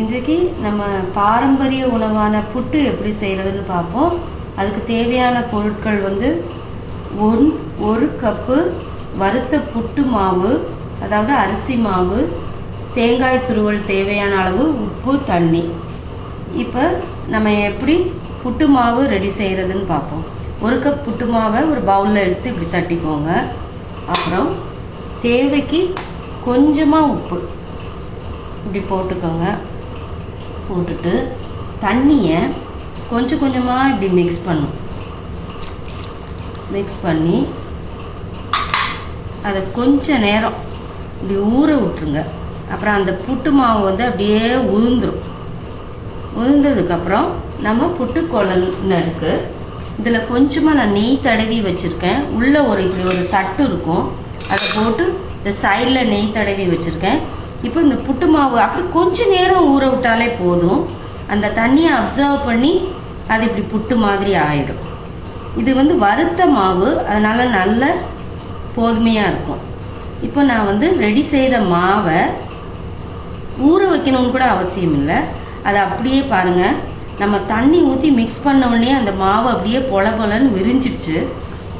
இன்றைக்கு நம்ம பாரம்பரிய உணவான புட்டு எப்படி செய்கிறதுன்னு பார்ப்போம். அதுக்கு தேவையான பொருட்கள் வந்து ஒன் ஒரு கப்பு வறுத்த புட்டு மாவு அதாவது அரிசி மாவு தேங்காய் துருவல் தேவையான அளவு உப்பு தண்ணி. இப்போ நம்ம எப்படி புட்டு மாவு ரெடி செய்கிறதுன்னு பார்ப்போம். ஒரு கப் புட்டு மாவை ஒரு பவுலில் எடுத்து இப்படி தட்டிக்கோங்க. அப்புறம் தேவைக்கு கொஞ்சமாக உப்பு. இப்படி போட்டுக்கோங்க. போட்டுட்டு தண்ணியை கொஞ்சம் கொஞ்சமாக இப்படி மிக்ஸ் பண்ணும். மிக்ஸ் பண்ணி அதை கொஞ்சம் நேரம் இப்படி ஊற விட்டுருங்க. அப்புறம் அந்த புட்டு மாவு வந்து அப்படியே உதிந்துடும் உதிர்ந்ததுக்கப்புறம் நம்ம புட்டு குழல்னு இருக்குது இதில் கொஞ்சமாக நான் நெய் தடவி வச்சுருக்கேன். உள்ளே ஒரு இப்படி ஒரு தட்டு இருக்கும். அதை போட்டு இந்த சைடில் நெய் தடவி வச்சுருக்கேன். இப்போ இந்த புட்டு மாவு அப்படி கொஞ்ச நேரம் ஊற விட்டாலே போதும். அந்த தண்ணியை அப்சர்வ் பண்ணி அது இப்படி புட்டு மாதிரி ஆயிடும். இது வந்து வறுத்த மாவு அதனால் நல்ல போதுமையாக இருக்கும். இப்போ நான் வந்து ரெடி செய்த மாவை ஊற வைக்கணும்னு கூட அவசியம் இல்லை. அதை அப்படியே பாருங்கள் நம்ம தண்ணி ஊற்றி மிக்ஸ் பண்ண உடனே அந்த மாவு அப்படியே பொல பொலன்னு விரிஞ்சிடுச்சு.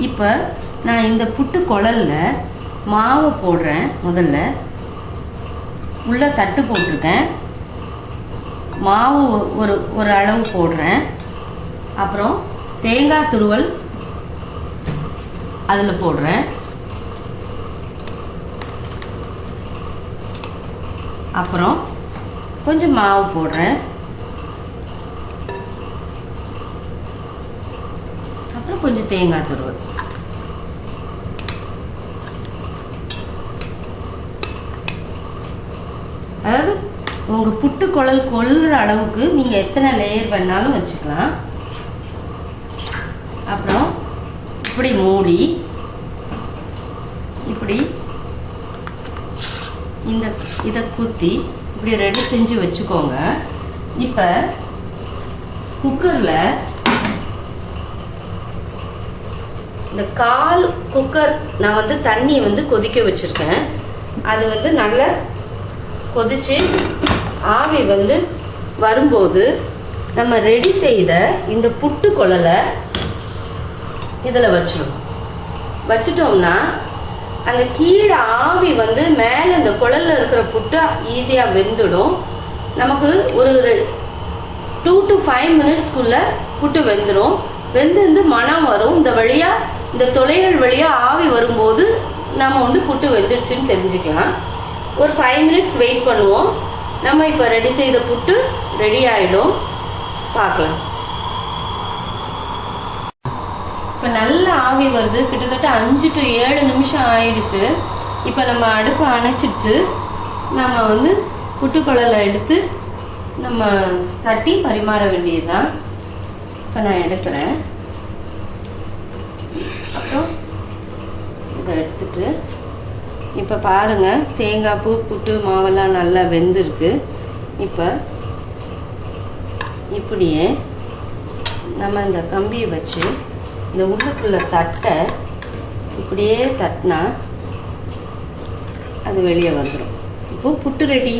இப்போ நான் இந்த புட்டு குழலில் மாவை போடுறேன் முதல்ல. உள்ளே தட்டு போட்டிருக்கேன். மாவு ஒரு ஒரு அளவு போடுறேன். அப்புறம் தேங்காய் துருவல் அதில் போடுறேன். அப்புறம் கொஞ்சம் மாவு போடுறேன். அப்புறம் கொஞ்சம் தேங்காய் துருவல். அதாவது உங்கள் புட்டு குழல் கொள்ளுற அளவுக்கு நீங்கள் எத்தனை லேயர் வேணாலும் வச்சுக்கலாம். அப்புறம் இப்படி மூடி இப்படி இந்த இதை குத்தி இப்படி ரெடி செஞ்சு வச்சுக்கோங்க. இப்போ குக்கரில் இந்த கால் குக்கர் நான் வந்து தண்ணி வந்து கொதிக்க வச்சுருக்கேன். அது வந்து நல்லா கொதிச்சு ஆவி வந்து வரும்போது நம்ம ரெடி செய்த இந்த புட்டு குழலை இதில் வச்சிடணும் வச்சிட்டோம்னா அந்த கீழே ஆவி வந்து மேலே இந்த குழல்ல இருக்கிற புட்டு ஈஸியாக வெந்துடும். நமக்கு ஒரு டூ டு ஃபைவ் மினிட்ஸ்க்குள்ளே புட்டு வெந்துடும் வெந்து மனம் வரும். இந்த வழியாக இந்த தொலைகள் வழியாக ஆவி வரும்போது நம்ம வந்து புட்டு வெந்துடுச்சுன்னு தெரிஞ்சுக்கலாம். ஒரு ஃபைவ் மினிட்ஸ் வெயிட் பண்ணுவோம். நம்ம இப்போ ரெடி செய்த புட்டு ரெடி ஆகிடும் பார்க்கலாம். இப்போ நல்ல ஆவி வருது. கிட்டத்தட்ட அஞ்சு டு ஏழு நிமிஷம் ஆயிடுச்சு. இப்போ நம்ம அடுப்பை அணைச்சிட்டு நம்ம வந்து புட்டுக்குழலை எடுத்து நம்ம தட்டி பரிமாற வேண்டியதுதான். இப்போ நான் எடுக்கிறேன். அப்புறம் இதை எடுத்துட்டு இப்போ பாருங்க தேங்காய் பூ புட்டு மாவெல்லாம் நல்லா வெந்திருக்கு. இப்போ இப்படியே நம்ம இந்த கம்பியை வச்சு இந்த உள்ளுக்குள்ள தட்டை இப்படியே தட்டினா அது வெளியே வந்துடும் இப்போ புட்டு ரெடி.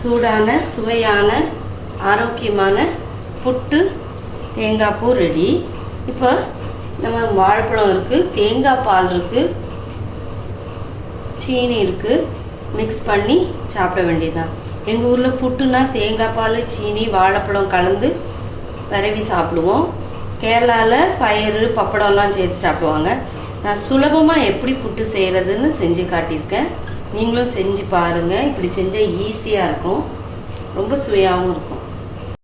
சூடான சுவையான ஆரோக்கியமான புட்டு தேங்காய் பூ ரெடி. இப்போ நம்ம வாழைப்பழம் இருக்குது தேங்காய் பால் இருக்குது சீனி இருக்குது மிக்ஸ் பண்ணி சாப்பிட வேண்டியதுதான். எங்கள் ஊரில் புட்டுனா தேங்காய் பால் சீனி வாழைப்பழம் கலந்து விரவி சாப்பிடுவோம். கேரளாவில் பயிறு பப்படம்லாம் சேர்த்து சாப்பிடுவாங்க. நான் சுலபமாக எப்படி புட்டு செய்கிறதுன்னு செஞ்சு காட்டியிருக்கேன். நீங்களும் செஞ்சு பாருங்கள் இப்படி செஞ்சால் ஈஸியாக இருக்கும். ரொம்ப சுவையாகவும் இருக்கும்.